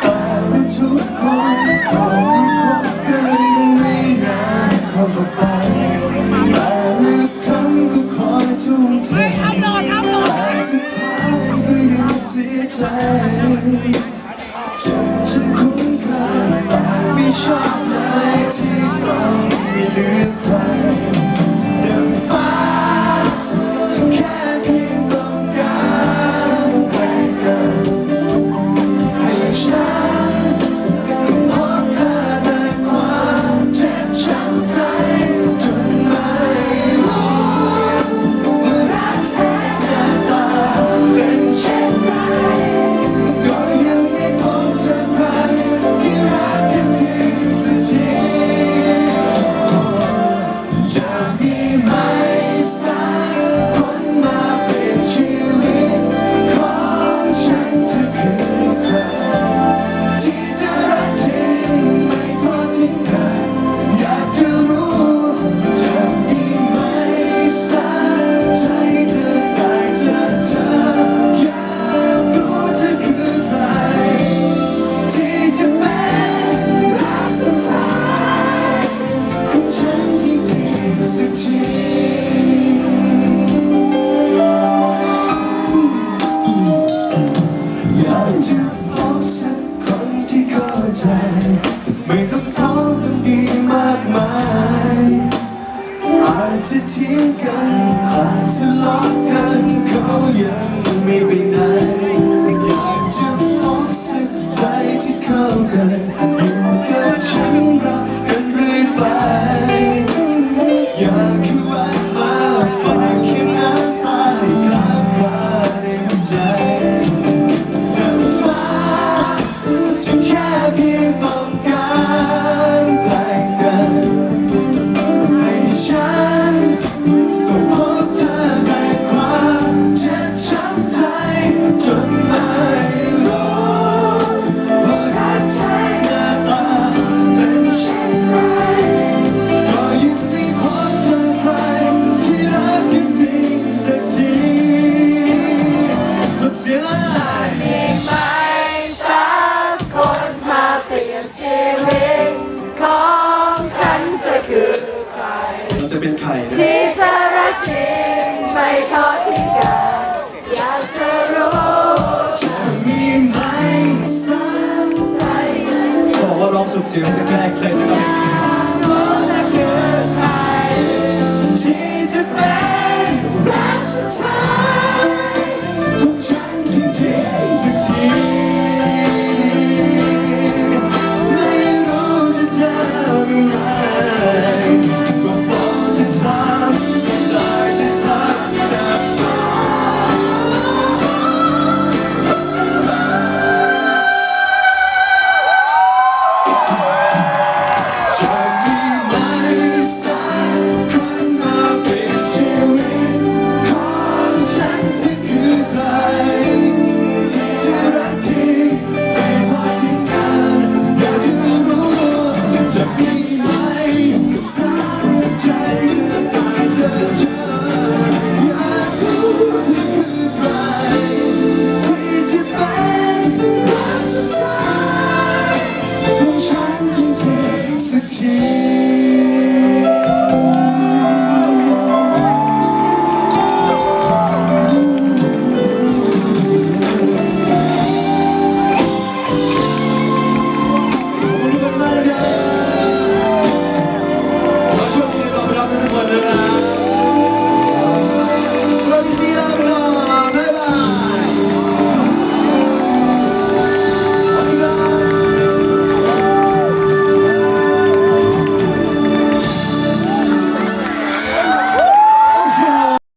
แต่ทุกคนคงคบกันไม่นานเขากไปต่ลึกคำก็คอยทุ่มเทแต่สุดท้ายก็ยังเสียใจฉัจะคุ้นแต่ไม่ชอบเลยที่เราไม่เลือกใคร think I need คือใครเราจะเป็นใครที่จะรักจริงไม่ทอดทิ้งกันอยากจะรู้จะมีไหมสักใจบอกว่าร้องสุดเสียงจะแก้เล็ดนะครับนคือใครที่จะเป็นรักสุดท้าย